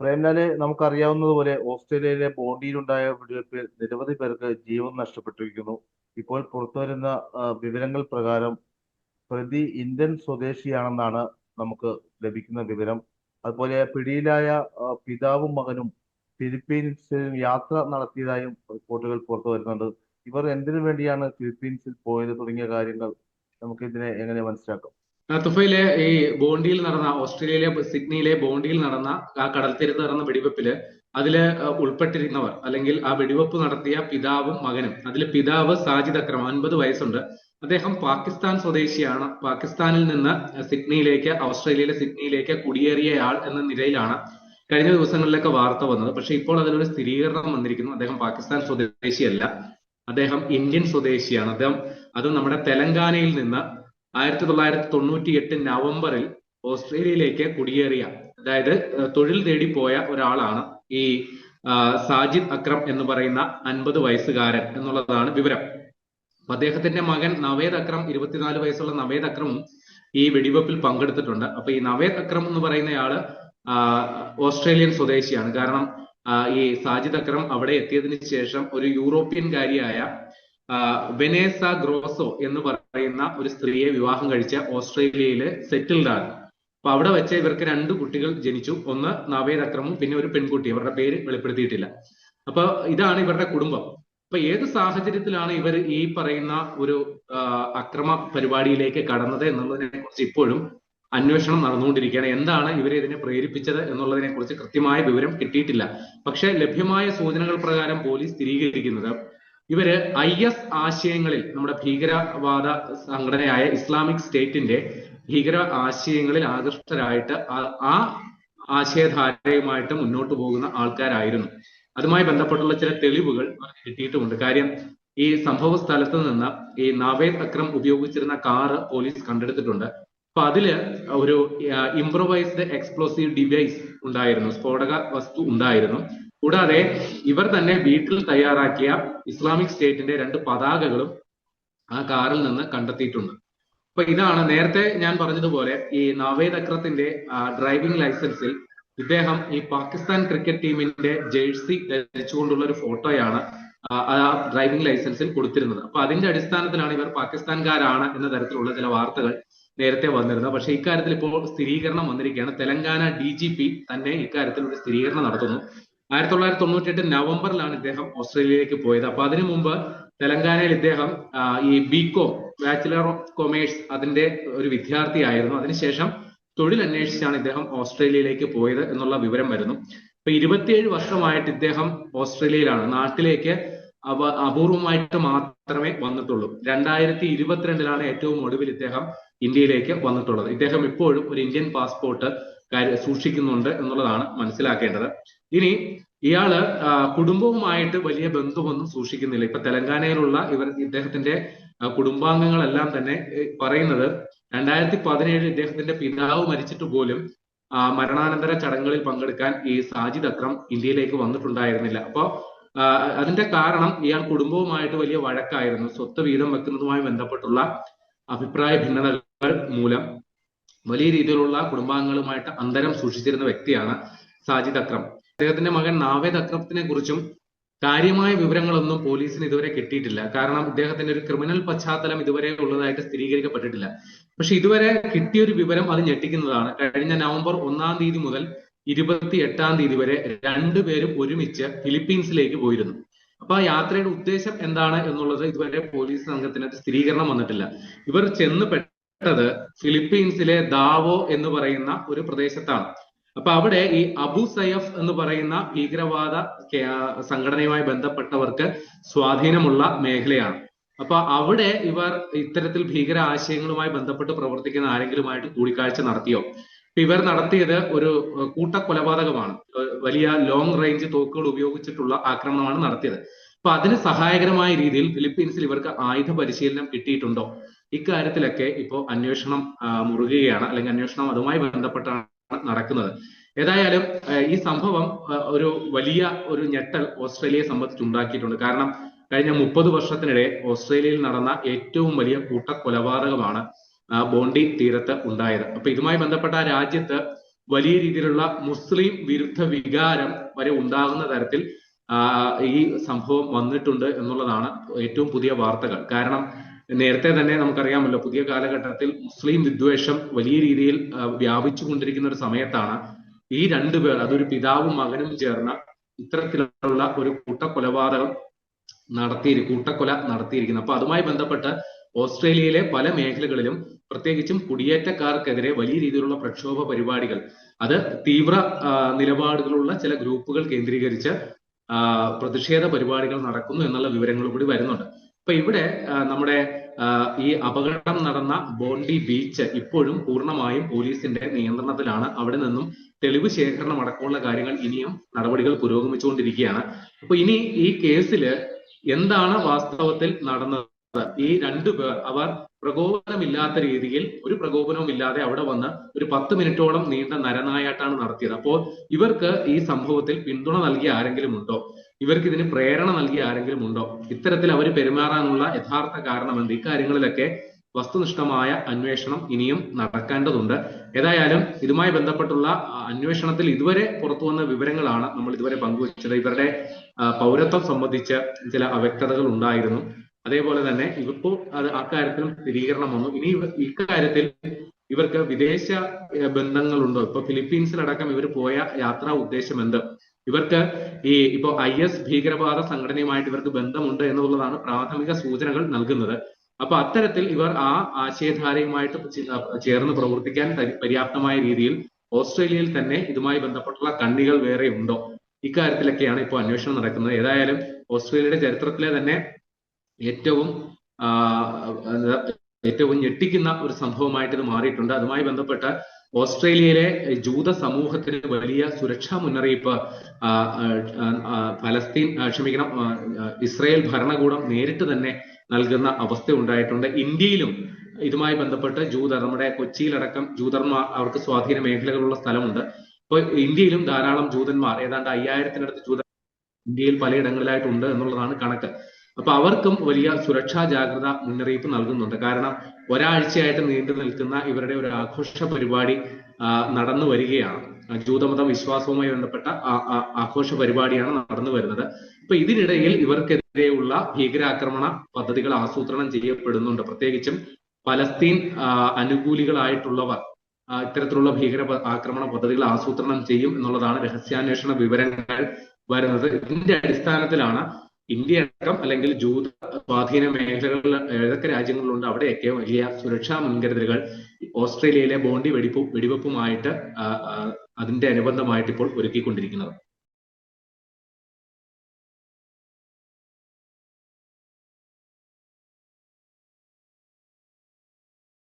പ്രേംലാൽ നമുക്കറിയാവുന്നതുപോലെ ഓസ്ട്രേലിയയിലെ ബോണ്ടിയിലുണ്ടായ വെടിവെപ്പിൽ നിരവധി പേർക്ക് ജീവൻ നഷ്ടപ്പെട്ടിരിക്കുന്നു. ഇപ്പോൾ പുറത്തുവരുന്ന വിവരങ്ങൾ പ്രകാരം പ്രതി ഇന്ത്യൻ സ്വദേശിയാണെന്നാണ് നമുക്ക് ലഭിക്കുന്ന വിവരം. അതുപോലെ പിടിയിലായ പിതാവും മകനും ഫിലിപ്പീൻസിൽ യാത്ര നടത്തിയതായും റിപ്പോർട്ടുകൾ പുറത്തു വരുന്നുണ്ട്. ഇവർ എന്തിനു വേണ്ടിയാണ് ഫിലിപ്പീൻസിൽ പോയത് തുടങ്ങിയ കാര്യങ്ങൾ നമുക്ക് ഇതിനെ എങ്ങനെ മനസ്സിലാക്കാം? തുഫയിലെ ഈ ബോണ്ടിയിൽ നടന്ന ഓസ്ട്രേലിയയിലെ സിഡ്നിയിലെ ബോണ്ടിയിൽ നടന്ന ആ കടൽ തീരത്ത് നടന്ന വെടിവെപ്പിൽ അതിൽ ഉൾപ്പെട്ടിരുന്നവർ അല്ലെങ്കിൽ ആ വെടിവെപ്പ് നടത്തിയ പിതാവും മകനും അതിൽ പിതാവ് സാജിദ് അക്രം അൻപത് വയസ്സുണ്ട്. അദ്ദേഹം പാകിസ്ഥാൻ സ്വദേശിയാണ്. പാകിസ്ഥാനിൽ നിന്ന് സിഡ്നിയിലേക്ക് ഓസ്ട്രേലിയയിലെ സിഡ്നിയിലേക്ക് കുടിയേറിയയാൾ എന്ന നിലയിലാണ് കഴിഞ്ഞ ദിവസങ്ങളിലൊക്കെ വാർത്ത വന്നത്. പക്ഷെ ഇപ്പോൾ അതിലൊരു സ്ഥിരീകരണം വന്നിരിക്കുന്നു. അദ്ദേഹം പാകിസ്ഥാൻ സ്വദേശിയല്ല. അദ്ദേഹം ഇന്ത്യൻ സ്വദേശിയാണ്. അദ്ദേഹം അത് നമ്മുടെ തെലങ്കാനയിൽ നിന്ന് ആയിരത്തി തൊള്ളായിരത്തി തൊണ്ണൂറ്റി എട്ട് നവംബറിൽ ഓസ്ട്രേലിയയിലേക്ക് കുടിയേറിയ അതായത് തൊഴിൽ തേടി പോയ ഒരാളാണ് ഈ സാജിദ് അക്രം എന്ന് പറയുന്ന അൻപത് വയസ്സുകാരൻ എന്നുള്ളതാണ് വിവരം. അദ്ദേഹത്തിന്റെ മകൻ നവേദ് അക്രം ഇരുപത്തിനാല് വയസ്സുള്ള നവേദ് അക്രമും ഈ വെടിവെപ്പിൽ പങ്കെടുത്തിട്ടുണ്ട്. അപ്പൊ ഈ നവേദ് അക്രം എന്ന് പറയുന്നയാൾ ഓസ്ട്രേലിയൻ സ്വദേശിയാണ്. കാരണം ഈ സാജിദ് അക്രം അവിടെ എത്തിയതിനു ശേഷം ഒരു യൂറോപ്യൻകാരിയായ ആ, വെനേസ ഗ്രോസോ എന്ന് പറയുന്ന ഒരു സ്ത്രീയെ വിവാഹം കഴിച്ച ഓസ്ട്രേലിയയിലെ സെറ്റിൽഡ് ആണ്. അപ്പൊ അവിടെ വെച്ച് ഇവർക്ക് രണ്ട് കുട്ടികൾ ജനിച്ചു. ഒന്ന് നവേദ് അക്രമും പിന്നെ ഒരു പെൺകുട്ടി. അവരുടെ പേര് വെളിപ്പെടുത്തിയിട്ടില്ല. അപ്പൊ ഇതാണ് ഇവരുടെ കുടുംബം. അപ്പൊ ഏത് സാഹചര്യത്തിലാണ് ഇവർ ഈ പറയുന്ന ഒരു അക്രമ പരിപാടിയിലേക്ക് കടന്നത് എന്നുള്ളതിനെ കുറിച്ച് ഇപ്പോഴും അന്വേഷണം നടന്നുകൊണ്ടിരിക്കുകയാണ്. എന്താണ് ഇവരെ ഇതിനെ പ്രേരിപ്പിച്ചത് എന്നുള്ളതിനെ കുറിച്ച് കൃത്യമായ വിവരം കിട്ടിയിട്ടില്ല. പക്ഷെ ലഭ്യമായ സൂചനകൾ പ്രകാരം പോലീസ് സ്ഥിരീകരിക്കുന്നത് ഇവർ ഐ എസ് ആശയങ്ങളിൽ നമ്മുടെ ഭീകരവാദ സംഘടനയായ ഇസ്ലാമിക് സ്റ്റേറ്റിന്റെ ഭീകര ആശയങ്ങളിൽ ആകൃഷ്ടരായിട്ട് ആ- ആശയധാരയുമായിട്ട് മുന്നോട്ട് പോകുന്ന ആൾക്കാരായിരുന്നു. അതുമായി ബന്ധപ്പെട്ടുള്ള ചില തെളിവുകൾ കിട്ടിയിട്ടുമുണ്ട്. കാര്യം ഈ സംഭവ സ്ഥലത്ത് നിന്ന് ഈ നവേദ് അക്രം ഉപയോഗിച്ചിരുന്ന കാറ് പോലീസ് കണ്ടെടുത്തിട്ടുണ്ട്. അപ്പൊ അതിൽ ഒരു ഇംപ്രൊവൈസ്ഡ് എക്സ്പ്ലോസീവ് ഡിവൈസ് ഉണ്ടായിരുന്നു. സ്ഫോടക വസ്തു ഉണ്ടായിരുന്നു. കൂടാതെ ഇവർ തന്നെ വീട്ടിൽ തയ്യാറാക്കിയ ഇസ്ലാമിക് സ്റ്റേറ്റിന്റെ രണ്ട് പതാകകളും ആ കാറിൽ നിന്ന് കണ്ടെത്തിയിട്ടുണ്ട്. അപ്പൊ ഇതാണ് നേരത്തെ ഞാൻ പറഞ്ഞതുപോലെ ഈ നവേദ് അക്രത്തിന്റെ ഡ്രൈവിംഗ് ലൈസൻസിൽ ഇദ്ദേഹം ഈ പാകിസ്ഥാൻ ക്രിക്കറ്റ് ടീമിന്റെ ജേഴ്സി ധരിച്ചുകൊണ്ടുള്ള ഒരു ഫോട്ടോയാണ് ആ ഡ്രൈവിംഗ് ലൈസൻസിൽ കൊടുത്തിരുന്നത്. അപ്പൊ അതിന്റെ അടിസ്ഥാനത്തിലാണ് ഇവർ പാകിസ്ഥാൻകാരാണ് എന്ന തരത്തിലുള്ള ചില വാർത്തകൾ നേരത്തെ വന്നിരുന്നത്. പക്ഷേ ഇക്കാര്യത്തിൽ ഇപ്പോൾ സ്ഥിരീകരണം വന്നിരിക്കുകയാണ്. തെലങ്കാന ഡി ജി പി തന്നെ ഇക്കാര്യത്തിൽ ഒരു സ്ഥിരീകരണം നടത്തുന്നു. ആയിരത്തി തൊള്ളായിരത്തി തൊണ്ണൂറ്റി എട്ട് നവംബറിലാണ് ഇദ്ദേഹം ഓസ്ട്രേലിയയിലേക്ക് പോയത്. അപ്പൊ അതിനു മുമ്പ് തെലങ്കാനയിൽ ഇദ്ദേഹം ഈ ബികോം ബാച്ചിലർ ഓഫ് കൊമേഴ്സ് അതിന്റെ ഒരു വിദ്യാർത്ഥിയായിരുന്നു. അതിനുശേഷം തൊഴിൽ അന്വേഷിച്ചാണ് ഇദ്ദേഹം ഓസ്ട്രേലിയയിലേക്ക് പോയത് എന്നുള്ള വിവരം വരുന്നു. ഇപ്പൊ ഇരുപത്തിയേഴ് വർഷമായിട്ട് ഇദ്ദേഹം ഓസ്ട്രേലിയയിലാണ്. നാട്ടിലേക്ക് അവ അപൂർവമായിട്ട് മാത്രമേ വന്നിട്ടുള്ളൂ. രണ്ടായിരത്തി ഇരുപത്തിരണ്ടിലാണ് ഏറ്റവും ഒടുവിൽ ഇദ്ദേഹം ഇന്ത്യയിലേക്ക് വന്നിട്ടുള്ളത്. ഇദ്ദേഹം ഇപ്പോഴും ഒരു ഇന്ത്യൻ പാസ്പോർട്ട് സൂക്ഷിക്കുന്നുണ്ട് എന്നുള്ളതാണ് മനസ്സിലാക്കേണ്ടത്. ഇനി ഇയാൾ കുടുംബവുമായിട്ട് വലിയ ബന്ധമൊന്നും സൂക്ഷിക്കുന്നില്ല. ഇപ്പൊ തെലങ്കാനയിലുള്ള ഇവർ ഇദ്ദേഹത്തിന്റെ കുടുംബാംഗങ്ങളെല്ലാം തന്നെ പറയുന്നത് രണ്ടായിരത്തി പതിനേഴ് ഇദ്ദേഹത്തിന്റെ പിതാവ് മരിച്ചിട്ട് പോലും മരണാനന്തര ചടങ്ങുകളിൽ പങ്കെടുക്കാൻ ഈ സാജിദ് അക്രം ഇന്ത്യയിലേക്ക് വന്നിട്ടുണ്ടായിരുന്നില്ല. അപ്പോ അതിന്റെ കാരണം ഇയാൾ കുടുംബവുമായിട്ട് വലിയ വഴക്കായിരുന്നു. സ്വത്ത് വീതം വെക്കുന്നതുമായി ബന്ധപ്പെട്ടുള്ള അഭിപ്രായ ഭിന്നതകൾ മൂലം വലിയ രീതിയിലുള്ള കുടുംബാംഗങ്ങളുമായിട്ട് അന്തരം സൂക്ഷിച്ചിരുന്ന വ്യക്തിയാണ് സാജിദ് അക്രം. അദ്ദേഹത്തിന്റെ മകൻ നാവേദ് അക്രത്തിനെ കുറിച്ചും കാര്യമായ വിവരങ്ങളൊന്നും പോലീസിന് ഇതുവരെ കിട്ടിയിട്ടില്ല. കാരണം ഇദ്ദേഹത്തിന്റെ ഒരു ക്രിമിനൽ പശ്ചാത്തലം ഇതുവരെ ഉള്ളതായിട്ട് സ്ഥിരീകരിക്കപ്പെട്ടിട്ടില്ല. പക്ഷെ ഇതുവരെ കിട്ടിയ ഒരു വിവരം അത് ഞെട്ടിക്കുന്നതാണ്. കഴിഞ്ഞ നവംബർ ഒന്നാം തീയതി മുതൽ ഇരുപത്തി എട്ടാം തീയതി വരെ രണ്ടുപേരും ഒരുമിച്ച് ഫിലിപ്പീൻസിലേക്ക് പോയിരുന്നു. അപ്പൊ ആ യാത്രയുടെ ഉദ്ദേശം എന്താണ് എന്നുള്ളത് ഇതുവരെ പോലീസ് സംഘത്തിന് സ്ഥിരീകരണം വന്നിട്ടില്ല. ഇവർ ചെന്ന് പെട്ടത് ഫിലിപ്പീൻസിലെ ദാവോ എന്ന് പറയുന്ന ഒരു പ്രദേശത്താണ്. അപ്പൊ അവിടെ ഈ അബു സയഫ് എന്ന് പറയുന്ന ഭീകരവാദ സംഘടനയുമായി ബന്ധപ്പെട്ടവർക്ക് സ്വാധീനമുള്ള മേഖലയാണ്. അപ്പൊ അവിടെ ഇവർ ഇത്തരത്തിൽ ഭീകര ആശയങ്ങളുമായി ബന്ധപ്പെട്ട് പ്രവർത്തിക്കുന്ന ആരെങ്കിലുമായിട്ട് കൂടിക്കാഴ്ച നടത്തിയോ? ഇവർ നടത്തിയത് ഒരു കൂട്ടക്കൊലപാതകമാണ്. വലിയ ലോങ് റേഞ്ച് തോക്കുകൾ ഉപയോഗിച്ചിട്ടുള്ള ആക്രമണമാണ് നടത്തിയത്. അപ്പൊ അതിന് സഹായകരമായ രീതിയിൽ ഫിലിപ്പീൻസിൽ ഇവർക്ക് ആയുധ പരിശീലനം കിട്ടിയിട്ടുണ്ടോ? ഇക്കാര്യത്തിലൊക്കെ ഇപ്പോൾ അന്വേഷണം മുറുകുകയാണ്. അല്ലെങ്കിൽ അന്വേഷണം അതുമായി ബന്ധപ്പെട്ടാണ് നടക്കുന്നത്. ഏതായാലും ഈ സംഭവം ഒരു വലിയ ഒരു ഞെട്ടൽ ഓസ്ട്രേലിയയെ സംബന്ധിച്ചുണ്ടാക്കിയിട്ടുണ്ട്. കാരണം കഴിഞ്ഞ മുപ്പത് വർഷത്തിനിടെ ഓസ്ട്രേലിയയിൽ നടന്ന ഏറ്റവും വലിയ കൂട്ടക്കൊലപാതകമാണ് ബോണ്ടി തീരത്ത് ഉണ്ടായത്. അപ്പൊ ഇതുമായി ബന്ധപ്പെട്ട രാജ്യത്ത് വലിയ രീതിയിലുള്ള മുസ്ലിം വിരുദ്ധ വികാരം വരെ ഉണ്ടാകുന്ന തരത്തിൽ ഈ സംഭവം വന്നിട്ടുണ്ട് എന്നുള്ളതാണ് ഏറ്റവും പുതിയ വാർത്തകൾ. കാരണം നേരത്തെ തന്നെ നമുക്കറിയാമല്ലോ പുതിയ കാലഘട്ടത്തിൽ മുസ്ലിം വിദ്വേഷം വലിയ രീതിയിൽ വ്യാപിച്ചു കൊണ്ടിരിക്കുന്ന ഒരു സമയത്താണ് ഈ രണ്ടുപേർ അതൊരു പിതാവും മകനും ചേർന്ന ഇത്തരത്തിലുള്ള ഒരു കൂട്ടക്കൊലപാതകം നടത്തി കൂട്ടക്കൊല നടത്തിയിരിക്കുന്നത്. അപ്പൊ അതുമായി ബന്ധപ്പെട്ട് ഓസ്ട്രേലിയയിലെ പല മേഖലകളിലും പ്രത്യേകിച്ചും കുടിയേറ്റക്കാർക്കെതിരെ വലിയ രീതിയിലുള്ള പ്രക്ഷോഭ പരിപാടികൾ. അത് തീവ്ര നിലപാടുകളുള്ള ചില ഗ്രൂപ്പുകൾ കേന്ദ്രീകരിച്ച് പ്രതിഷേധ പരിപാടികൾ നടക്കുന്നു എന്നുള്ള വിവരങ്ങൾ കൂടി വരുന്നുണ്ട്. അപ്പൊ ഇവിടെ നമ്മുടെ ഈ അപകടം നടന്ന ബോണ്ടി ബീച്ച് ഇപ്പോഴും പൂർണമായും പോലീസിന്റെ നിയന്ത്രണത്തിലാണ്. അവിടെ നിന്നും തെളിവ് ശേഖരണം അടക്കമുള്ള കാര്യങ്ങൾ ഇനിയും നടപടികൾ പുരോഗമിച്ചുകൊണ്ടിരിക്കുകയാണ്. അപ്പൊ ഇനി ഈ കേസിൽ എന്താണ് വാസ്തവത്തിൽ നടന്നത്? ഈ രണ്ടു പേർ അവർ പ്രകോപനമില്ലാത്ത രീതിയിൽ ഒരു പ്രകോപനവും ഇല്ലാതെ അവിടെ വന്ന് ഒരു പത്ത് മിനിറ്റോളം നീണ്ട നരനായാട്ടാണ് നടത്തിയത്. അപ്പോൾ ഇവർക്ക് ഈ സംഭവത്തിൽ പിന്തുണ നൽകിയ ആരെങ്കിലും ഉണ്ടോ? ഇവർക്ക് ഇതിന് പ്രേരണ നൽകിയ ആരെങ്കിലും ഉണ്ടോ? ഇത്തരത്തിൽ അവർ പെരുമാറാനുള്ള യഥാർത്ഥ കാരണം എന്ത് ഇക്കാര്യങ്ങളിലൊക്കെ വസ്തുനിഷ്ഠമായ അന്വേഷണം ഇനിയും നടക്കേണ്ടതുണ്ട്. ഏതായാലും ഇതുമായി ബന്ധപ്പെട്ടുള്ള അന്വേഷണത്തിൽ ഇതുവരെ പുറത്തു വന്ന വിവരങ്ങളാണ് നമ്മൾ ഇതുവരെ പങ്കുവച്ചത്. ഇവരുടെ പൗരത്വം സംബന്ധിച്ച് ചില അവ്യക്തതകൾ ഉണ്ടായിരുന്നു. അതേപോലെ തന്നെ ഇപ്പോൾ അത് അക്കാര്യത്തിലും സ്ഥിരീകരണം വന്നു. ഇനി ഇക്കാര്യത്തിൽ ഇവർക്ക് വിദേശ ബന്ധങ്ങളുണ്ടോ? ഇപ്പൊ ഫിലിപ്പീൻസിലടക്കം ഇവർ പോയ യാത്രാ ഉദ്ദേശം എന്ത് ഇവർക്ക് ഈ ഇപ്പോ ഐ എസ് ഭീകരവാദ സംഘടനയുമായിട്ട് ഇവർക്ക് ബന്ധമുണ്ട് എന്നുള്ളതാണ് പ്രാഥമിക സൂചനകൾ നൽകുന്നത്. അപ്പൊ അത്തരത്തിൽ ഇവർ ആ ആശയധാരയുമായിട്ട് ചേർന്ന് പ്രവർത്തിക്കാൻ പര്യാപ്തമായ രീതിയിൽ ഓസ്ട്രേലിയയിൽ തന്നെ ഇതുമായി ബന്ധപ്പെട്ടുള്ള കണ്ണികൾ വേറെ ഉണ്ടോ? ഇക്കാര്യത്തിലൊക്കെയാണ് ഇപ്പോൾ അന്വേഷണം നടക്കുന്നത്. ഏതായാലും ഓസ്ട്രേലിയയുടെ ചരിത്രത്തിലെ തന്നെ ഏറ്റവും ഏറ്റവും ഞെട്ടിക്കുന്ന ഒരു സംഭവമായിട്ട് ഇത് മാറിയിട്ടുണ്ട്. അതുമായി ബന്ധപ്പെട്ട് ഓസ്ട്രേലിയയിലെ ജൂത സമൂഹത്തിന് വലിയ സുരക്ഷാ മുന്നറിയിപ്പ് ഫലസ്തീൻ ക്ഷമിക്കണം ഇസ്രായേൽ ഭരണകൂടം നേരിട്ട് തന്നെ നൽകുന്ന അവസ്ഥ ഉണ്ടായിട്ടുണ്ട്. ഇന്ത്യയിലും ഇതുമായി ബന്ധപ്പെട്ട് ജൂതർ നമ്മുടെ കൊച്ചിയിലടക്കം ജൂതർമാർ അവർക്ക് സ്വാധീന മേഖലകളുള്ള സ്ഥലമുണ്ട്. ഇപ്പോൾ ഇന്ത്യയിലും ധാരാളം ജൂതന്മാർ ഏതാണ്ട് അയ്യായിരത്തിനടുത്ത് ജൂത ഇന്ത്യയിൽ പലയിടങ്ങളിലായിട്ടുണ്ട് എന്നുള്ളതാണ് കണക്ക്. അപ്പൊ അവർക്കും വലിയ സുരക്ഷാ ജാഗ്രത മുന്നറിയിപ്പ് നൽകുന്നുണ്ട്. കാരണം ഒരാഴ്ചയായിട്ട് നീണ്ടു നിൽക്കുന്ന ഇവരുടെ ഒരു ആഘോഷ പരിപാടി നടന്നു വരികയാണ്. ജൂതമത വിശ്വാസവുമായി ബന്ധപ്പെട്ട ആഘോഷ പരിപാടിയാണ് നടന്നു വരുന്നത്. അപ്പൊ ഇതിനിടയിൽ ഇവർക്കെതിരെയുള്ള ഭീകരാക്രമണ പദ്ധതികൾ ആസൂത്രണം ചെയ്യപ്പെടുന്നുണ്ട്. പ്രത്യേകിച്ചും പലസ്തീൻ അനുകൂലികളായിട്ടുള്ളവർ ഇത്തരത്തിലുള്ള ഭീകര ആക്രമണ പദ്ധതികൾ ആസൂത്രണം ചെയ്യും എന്നുള്ളതാണ് രഹസ്യാന്വേഷണ വിവരങ്ങൾ വരുന്നത്. ഇതിന്റെ അടിസ്ഥാനത്തിലാണ് ഇന്ത്യ അടക്കം അല്ലെങ്കിൽ ജൂത സ്വാധീന മേഖലകളിൽ ഏതൊക്കെ രാജ്യങ്ങളുണ്ട് അവിടെയൊക്കെ വലിയ സുരക്ഷാ മുൻകരുതലുകൾ ഓസ്ട്രേലിയയിലെ ബോണ്ടി വെടിപ്പും വെടിവെപ്പുമായിട്ട് അതിന്റെ അനുബന്ധമായിട്ട് ഇപ്പോൾ ഒരുക്കിക്കൊണ്ടിരിക്കുന്നത്.